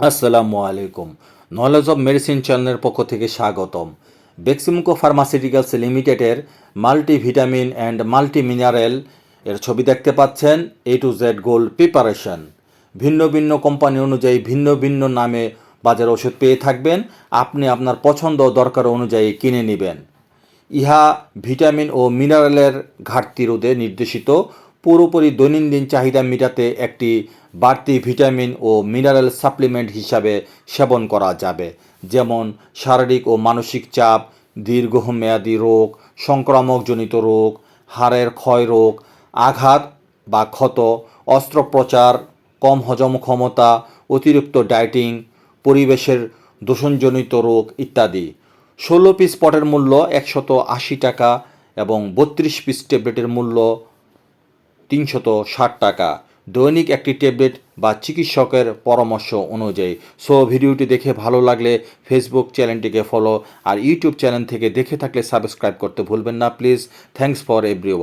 আসসালামু আলাইকুম। Knowledge of medicine চ্যানেলের পক্ষ থেকে স্বাগতম। বেক্সিমকো ফার্মাসিউটিক্যালস লিমিটেডের মাল্টিভিটামিন অ্যান্ড মাল্টি মিনারেল এর ছবি দেখতে পাচ্ছেন A to Z gold preparation ভিন্ন ভিন্ন কোম্পানি অনুযায়ী ভিন্ন ভিন্ন নামে বাজারে ওষুধ পেয়ে থাকবেন। আপনি আপনার পছন্দ দরকার অনুযায়ী কিনে নেবেন। ইহা ভিটামিন ও মিনারেলের ঘাটতি রোধে নির্দেশিত। পুরোপুরি দৈনন্দিন চাহিদা মেটাতে একটি বাড়তি ভিটামিন ও মিনারেল সাপ্লিমেন্ট হিসাবে সেবন করা যাবে, যেমন শারীরিক ও মানসিক চাপ, দীর্ঘমেয়াদী রোগ, সংক্রামকজনিত রোগ, হাড়ের ক্ষয় রোগ, আঘাত বা ক্ষত, অস্ত্রোপচার, কম হজম ক্ষমতা, অতিরিক্ত ডায়েটিং, পরিবেশের দূষণজনিত রোগ ইত্যাদি। ষোলো পিস পটের মূল্য একশত আশি টাকা এবং বত্রিশ পিস ট্যাবলেটের মূল্য তিনশত ষাট টাকা। দৈনিক একটি ট্যাবলেট বা চিকিৎসকের পরামর্শ অনুযায়ী। সো ভিডিওটি দেখে ভালো লাগলে ফেসবুক চ্যানেলটিকে ফলো আর ইউটিউব চ্যানেল থেকে দেখে থাকলে সাবস্ক্রাইব করতে ভুলবেন না। Please thanks for every